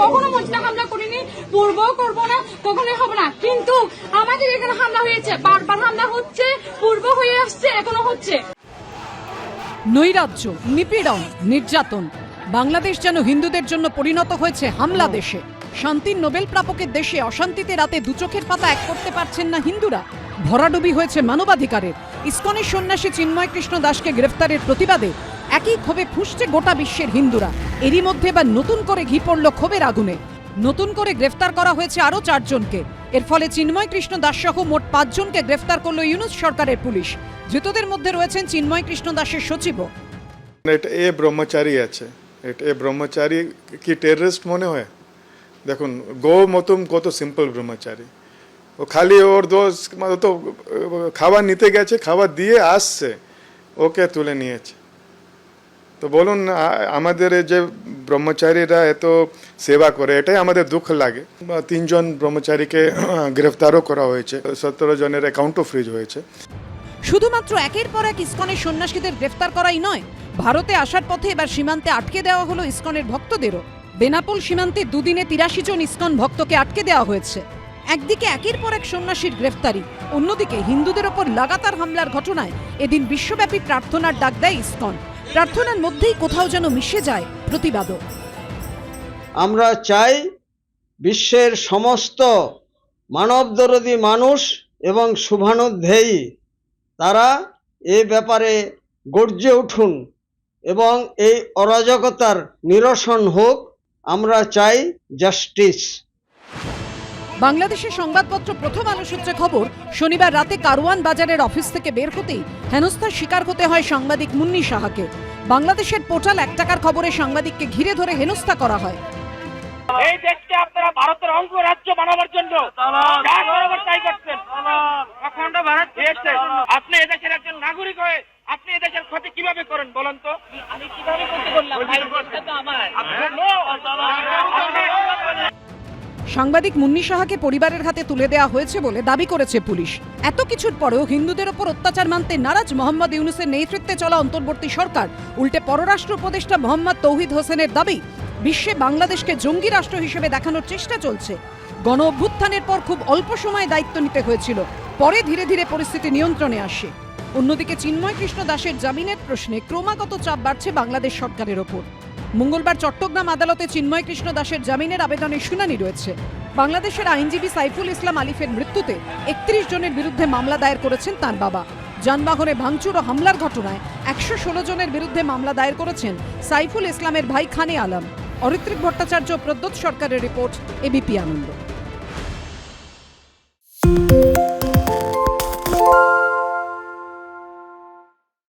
কখনো মসজিদে হামলা করিনি, পূর্বও করব না, কখনোই হবে না। কিন্তু আমাদের এখানে হামলা হয়েছে, বারবার হামলা হচ্ছে, পূর্ব হয়ে আসছে, এখনও হচ্ছে। নৈরাজ্য, নিপীড়ন, নির্যাতন, বাংলাদেশ যেন হিন্দুদের জন্য পরিণত হয়েছে হামলা দেশে। শান্তির নোবেল প্রাপকের দেশে অশান্তিতে রাতে দুচোখের পাতা এক করতে পারছেন না হিন্দুরা। ভরাডুবি হয়েছে মানবাধিকারের। ইসকনের সন্ন্যাসী চিন্ময় কৃষ্ণ দাসকে গ্রেফতারের প্রতিবাদে একই ক্ষোভে ফুঁসছে গোটা বিশ্বের হিন্দুরা। এরই মধ্যে এবার নতুন করে ঘি পড়ল ক্ষোভের আগুনে। নতুন করে গ্রেফতার করা হয়েছে আরও চারজনকে। এর ফলে চিন্ময় কৃষ্ণ দাস সহ মোট পাঁচজনকে গ্রেফতার করল ইউনুস সরকারের পুলিশ। ধৃতদের মধ্যে রয়েছেন চিন্ময় কৃষ্ণ দাসের সচিবও। এটা এ ব্রহ্মচারী আছে। এটা এ ব্রহ্মচারী কি টেররিস্ট মনে হয়? দেখুন, গো মতুম কত সিম্পল ব্রহ্মচারী। ও খালি ওর দোষ তো খাবার নিতে গেছে, খাবার দিয়ে আসছে, ওকে তুলে নিয়েছে। তো বলুন আমাদের যে ব্রহ্মচারীরা এত সেবা করে, এটাই আমাদের দুঃখ লাগে। তিনজন ব্রহ্মচারীকে গ্রেফতারও করা হয়েছে, সতেরো জনের অ্যাকাউন্টও ফ্রিজ হয়েছে। শুধুমাত্র একের পর এক ইসকনের সন্ন্যাসীদের গ্রেফতার করাই নয়, ভারতে আসার পথে এবার সীমান্তে আটকে দেওয়া হলো ইস্কনের ভক্তদেরও। বেনাপোল সীমান্তে দুদিনে তিরাশি জন ইস্কন ভক্তকে আটকে দেওয়া হয়েছে। একদিকে একের পর এক সন্ন্যাসীর গ্রেফতারি, অন্যদিকে হিন্দুদের ওপর লাগাতার হামলার ঘটনায় এদিন বিশ্বব্যাপী প্রার্থনার ডাক দেয় ইসকন। প্রার্থনার মধ্যেই কোথাও যেন মিশে যায় প্রতিবাদও। আমরা চাই বিশ্বের সমস্ত মানবদরদী মানুষ এবং শুভানুধ্যায়ী তারা এ ব্যাপারে গর্জে উঠুন এবং এই অরাজকতার নিরসন হোক। আমরা চাই জাস্টিস। বাংলাদেশের সংবাদপত্র প্রথম আলো সূত্রে খবর শনিবার রাতে কারওয়ান বাজারের অফিস থেকে বের হতেই হেনস্থার শিকার হতে হয় সাংবাদিক মুন্নি সাহাকে। বাংলাদেশের পোর্টাল এক টাকার খবরে সাংবাদিককে ঘিরে ধরে হেনস্থা করা হয়। এই দেশকে আপনারা ভারতের অঙ্গ রাজ্য বানাবার জন্য তাই করছেন। অখণ্ড ভারত দিয়েছে। আপনি এদেশের একজন নাগরিক হয়ে আপনি এদেশের ক্ষতি কীভাবে করেন বলেন তো? আমি কীভাবে করতে বললাম আমার। সাংবাদিক মুন্নি সাহাকে পরিবারের হাতে তুলে দেওয়া হয়েছে বলে দাবি করেছে পুলিশ। এত কিছুর পরেও হিন্দুদের ওপর অত্যাচার মানতে নারাজ মোহাম্মদ ইউনুসের নেতৃত্বে চলা অন্তর্বর্তী সরকার, উল্টে পররাষ্ট্র উপদেষ্টা মোহাম্মদ তৌহিদ হোসেনের দাবি, বিশ্বে বাংলাদেশকে জঙ্গি রাষ্ট্র হিসেবে দেখানোর চেষ্টা চলছে। গণ অভ্যুত্থানের পর খুব অল্প সময় দায়িত্ব নিতে হয়েছিল, পরে ধীরে ধীরে পরিস্থিতি নিয়ন্ত্রণে আসে। অন্যদিকে চিন্ময় কৃষ্ণ দাসের জামিনের প্রশ্নে ক্রমাগত চাপ বাড়ছে বাংলাদেশ সরকারের ওপর। মঙ্গলবার চট্টগ্রাম আদালতে চিন্ময় কৃষ্ণ দাসের জামিনের আবেদনের শুনানি রয়েছে। বাংলাদেশের আইনজীবী সাইফুল ইসলাম আলিফের মৃত্যুতে একত্রিশ জনের বিরুদ্ধে মামলা দায়ের করেছেন তার বাবা। যানবাহনে ভাঙচুর ও হামলার ঘটনায় একশো ষোলো জনের বিরুদ্ধে মামলা দায়ের করেছেন সাইফুল ইসলামের ভাই খানে আলম। অরিত্রিক ভট্টাচার্য প্রদ্যোৎ সরকারের রিপোর্ট, এবিপি আনন্দ।